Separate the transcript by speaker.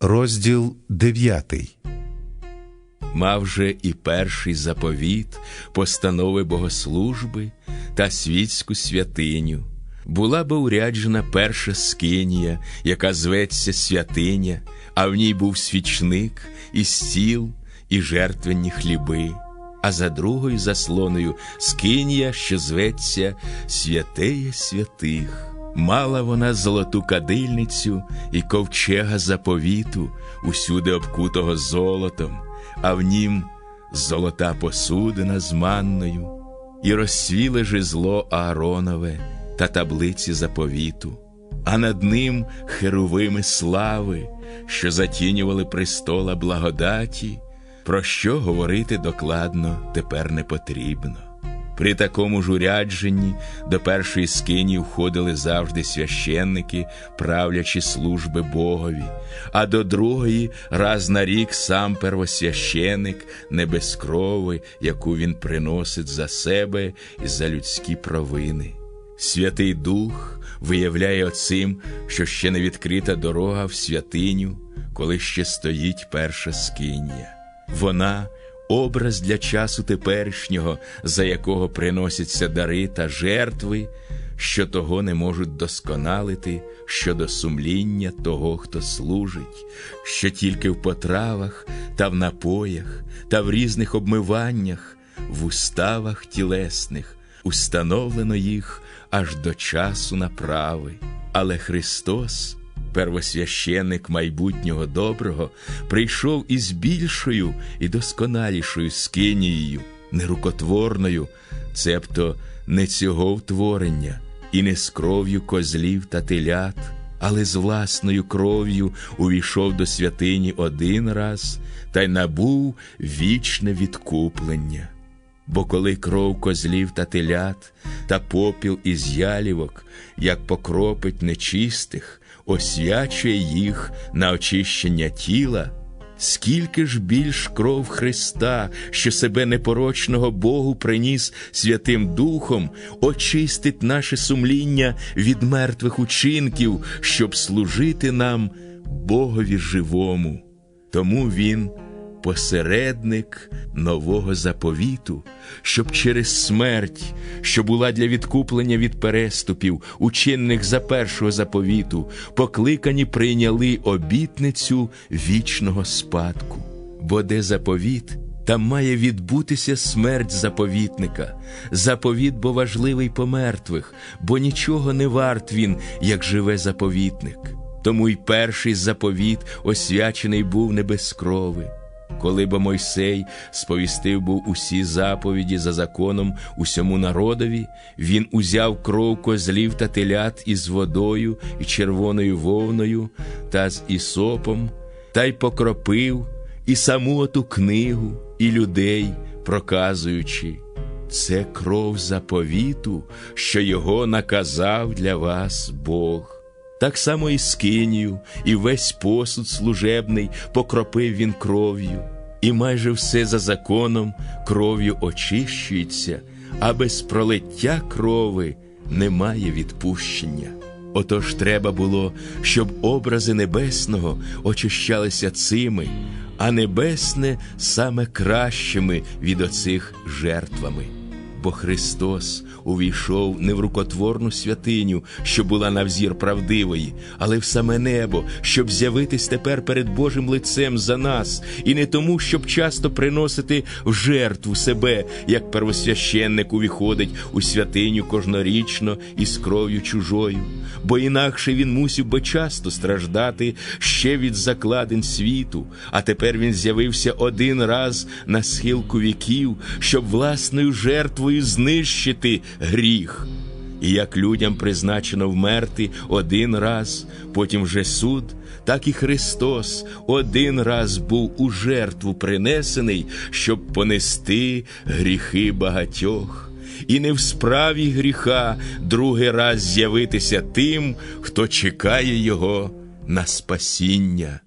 Speaker 1: Розділ дев'ятий.
Speaker 2: Мав же і перший заповіт, постанови богослужби та світську святиню. Була би уряджена перша скинія, яка зветься святиня, а в ній був свічник, і стіл, і жертвенні хліби. А за другою заслоною скинія, що зветься святеє святих. Мала вона золоту кадильницю і ковчега заповіту, усюди обкутого золотом, а в нім золота посудина з манною, і розсвіле жезло Ааронове та таблиці заповіту, а над ним херовими слави, що затінювали престола благодаті, про що говорити докладно тепер не потрібно. При такому ж урядженні до першої скині входили завжди священники, правлячі служби Богові, а до другої раз на рік сам первосвященик, не без крови, яку він приносить за себе і за людські провини. Святий Дух виявляє оцим, що ще не відкрита дорога в святиню, коли ще стоїть перша скинія. Вона образ для часу теперішнього, за якого приносяться дари та жертви, що того не можуть досконалити щодо сумління того, хто служить, що тільки в потравах та в напоях, та в різних обмиваннях, в уставах тілесних установлено їх аж до часу направи. Але Христос первосвященник майбутнього доброго, прийшов із більшою і досконалішою скинією, нерукотворною, цебто не цього втворення, і не з кров'ю козлів та телят, але з власною кров'ю увійшов до святині один раз та й набув вічне відкуплення. Бо коли кров козлів та телят та попіл із ялівок, як покропить нечистих, освячує їх на очищення тіла, скільки ж більш кров Христа, що себе непорочного Богу приніс Святим Духом, очистить наше сумління від мертвих учинків, щоб служити нам Богові живому. Тому Він посередник нового заповіту, щоб через смерть, що була для відкуплення від переступів, учинних за першого заповіту, покликані прийняли обітницю вічного спадку. Бо де заповіт, там має відбутися смерть заповітника. Заповіт, бо важливий по мертвих, бо нічого не варт він, як живе заповітник. Тому й перший заповіт освячений був не без крови. Коли бо Мойсей сповістив був усі заповіді за законом усьому народові, він узяв кров козлів та телят із водою і червоною вовною та з ісопом, та й покропив і саму оту книгу, і людей, проказуючи. Це кров заповіту, що його наказав для вас Бог. Так само і скинію, і весь посуд служебний покропив він кров'ю, і майже все за законом кров'ю очищується, а без пролиття крови немає відпущення. Отож треба було, щоб образи небесного очищалися цими, а небесне саме кращими від оцих жертвами. Бо Христос увійшов не в рукотворну святиню, що була на взір правдивої, але в саме небо, щоб з'явитись тепер перед Божим лицем за нас, і не тому, щоб часто приносити в жертву себе, як первосвященник увіходить у святиню кожнорічно із кров'ю чужою, бо інакше він мусив би часто страждати ще від закладин світу, а тепер він з'явився один раз на схилку віків, щоб власною жертвою знищити гріх. І як людям призначено вмерти один раз, потім вже суд, так і Христос один раз був у жертву принесений, щоб понести гріхи багатьох, і не в справі гріха другий раз з'явитися тим, хто чекає Його на спасіння.